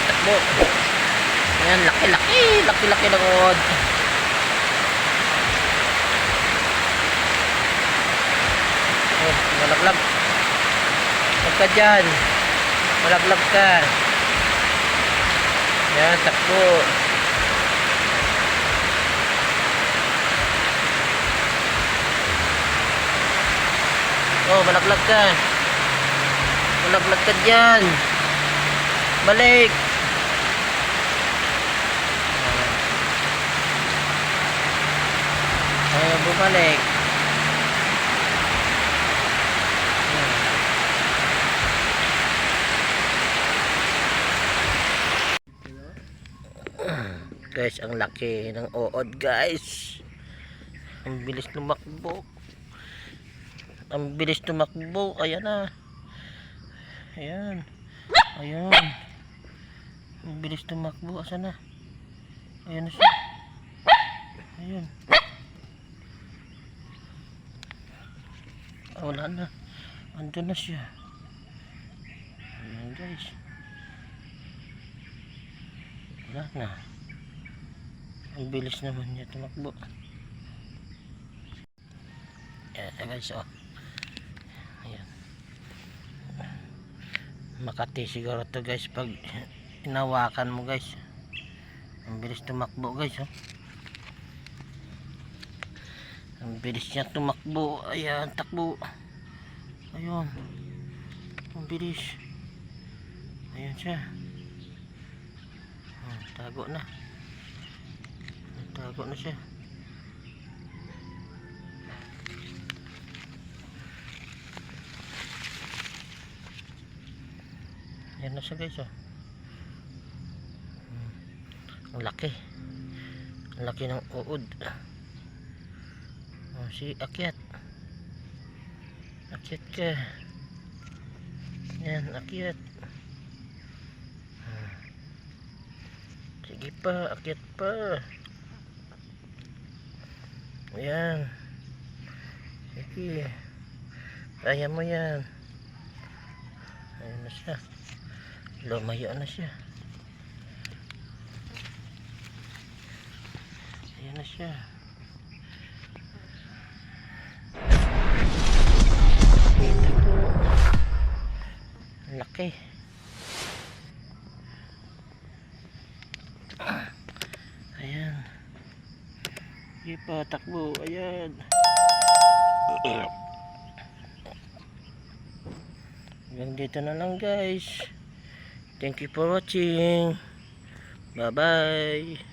takbo. Ayan, laki-laki. Laki-laki ng uod. Oh, malaglag. Huwag ka. Malaglag ka. Ayan, takbo. Oh, malaglag ka. Malaglag ka dyan. Balik. Ayaw bumalik. Guys, ang laki ng uod guys. Ang bilis lumakbo. Ang bilis tumakbo. Ayan na. Ayan. Ayan. Ang bilis tumakbo. Asa na? Ayan na siya. Ayan. Ah, wala na. Andun na siya. Ayan guys. Wala na. Ang bilis naman niya tumakbo. Ayan guys oh. Ayan. Makati siguro to guys pag inawakan mo guys. Ang bilis tumakbo guys oh. Ang bilis niya tumakbo. Ayan, takbo. Ayun. Ang bilis. Ayan siya. Ah, tago na. Tago na siya. Ayan na siya guys oh. Ang laki. Ang laki ng uod. Oh, si akyat. Akyat ka. Yan, akyat. Hmm. Sige pa, akyat pa. Ayan. Sige. Kaya mo yan. Ayan na siya. Lumayo na siya. Ayan na siya. Dito po. Laki. Ayan. Sige pa, takbo. Ayan. Hanggang dito na lang guys. Thank you for watching. Bye bye.